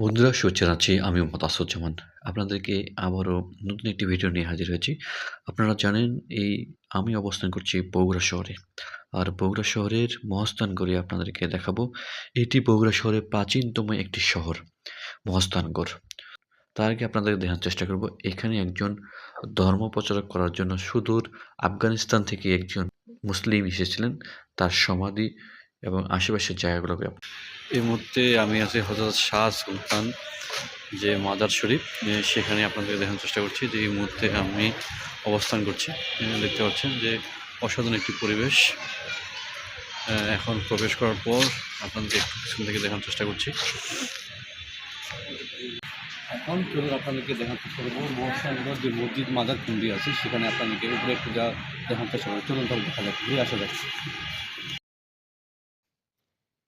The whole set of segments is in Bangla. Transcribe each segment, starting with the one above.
বন্ধুরা, শুভেচ্ছা জানাচ্ছি। আমি মোহাম্মদ আসাদুজ্জামান। আপনাদেরকে আবারও নতুন একটি ভিডিও নিয়ে হাজির হয়েছি। আপনারা জানেন, এই আমি অবস্থান করছি বগুড়া শহরে। আর বগুড়া শহরের মহাস্থানগড়ে আপনাদেরকে দেখাবো। এটি বগুড়া শহরের প্রাচীনতম একটি শহর মহাস্থানগড় তার আগে আপনাদের দেখার চেষ্টা করব, এখানে একজন ধর্ম প্রচারক করার জন্য সুদূর আফগানিস্তান থেকে একজন মুসলিম এসেছিলেন। তার সমাধি এবং আশেপাশের জায়গাগুলোকে এই মুহূর্তে আমি আছি হজরত শাহ সুলতান যে মাদার শরীফ সেখানে আপনাদের দেখানোর চেষ্টা করছি যে এই মুহূর্তে আমি অবস্থান করছি। দেখতে পাচ্ছেন যে অসাধারণ একটি পরিবেশ। এখন প্রবেশ করার পর আপনাদের একটু পিছন থেকে দেখানোর চেষ্টা করছি। এখন চলুন আপনাদেরকে চেষ্টা করব যে মসজিদ মাদার কুন্ডি আছে, সেখানে আপনাদেরকে উপরে একটু যা দেখার চেষ্টা করব। চলুন তাহলে দেখা ঘুরে আসা যাচ্ছে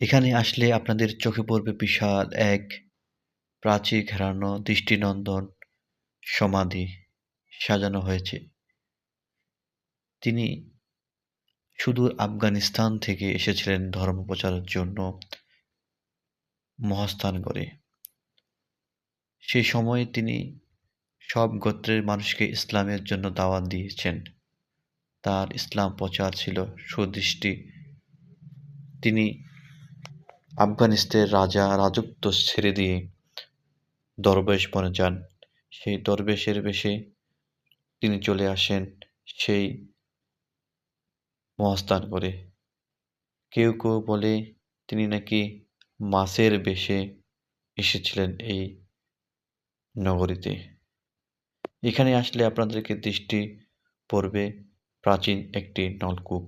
এখানে আসলে আপনাদের চোখে পড়বে বিশাল এক প্রাচীর ঘেরানো, দৃষ্টিনন্দন, সমাধি সাজানো হয়েছে। তিনি সুদূর আফগানিস্তান থেকে এসেছিলেন ধর্ম প্রচারের জন্য মহাস্থান করে। সেই সময়ে তিনি সব গোত্রের মানুষকে ইসলামের জন্য দাওয়াত দিয়েছেন। তার ইসলাম প্রচার ছিল সুদৃষ্টি। তিনি আফগানিস্তানের রাজা রাজত্ব ছেড়ে দিয়ে দরবেশ বনে যান। সেই দরবেশের বেশে তিনি চলে আসেন সেই মহাস্থান করে কেউ কেউ বলে তিনি নাকি মাছের বেশে এসেছিলেন এই নগরীতে। এখানে আসলে আপনাদেরকে দৃষ্টি পড়বে প্রাচীন একটি নলকূপ।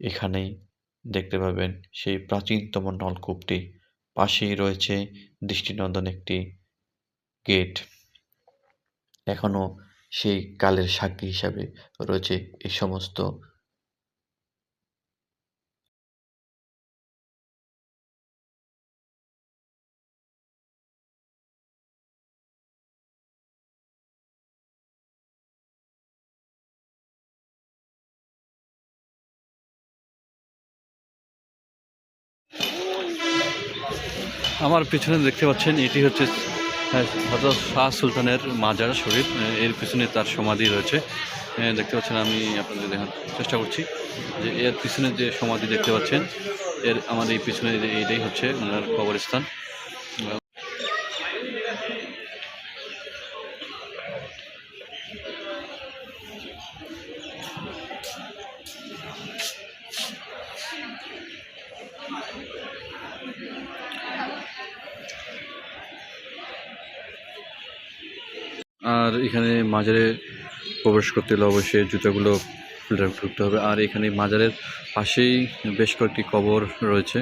এখানেই দেখতে পাবেন সেই প্রাচীনতম নলকূপটি। পাশেই রয়েছে দৃষ্টিনন্দন একটি গেট। এখনও সেই কালের সাক্ষী হিসাবে রয়েছে এই সমস্ত আমার পিছনে দেখতে পাচ্ছেন এটি হচ্ছে হ্যাঁ, হজরত শাহ সুলতানের মাজার শরীফ। এর পিছনে তার সমাধি রয়েছে। দেখতে পাচ্ছেন আমি আপনাদের দেখার চেষ্টা করছি যে এর পিছনে যে সমাধি দেখতে পাচ্ছেন এর আমার এই পিছনে এটাই হচ্ছে ওনার কবরস্থান। আর এখানে মাজারে প্রবেশ করতে হলে অবশ্যই জুতাগুলো ঢুকতে হবে আর এখানে মাজারের পাশেই বেশ কয়েকটি কবর রয়েছে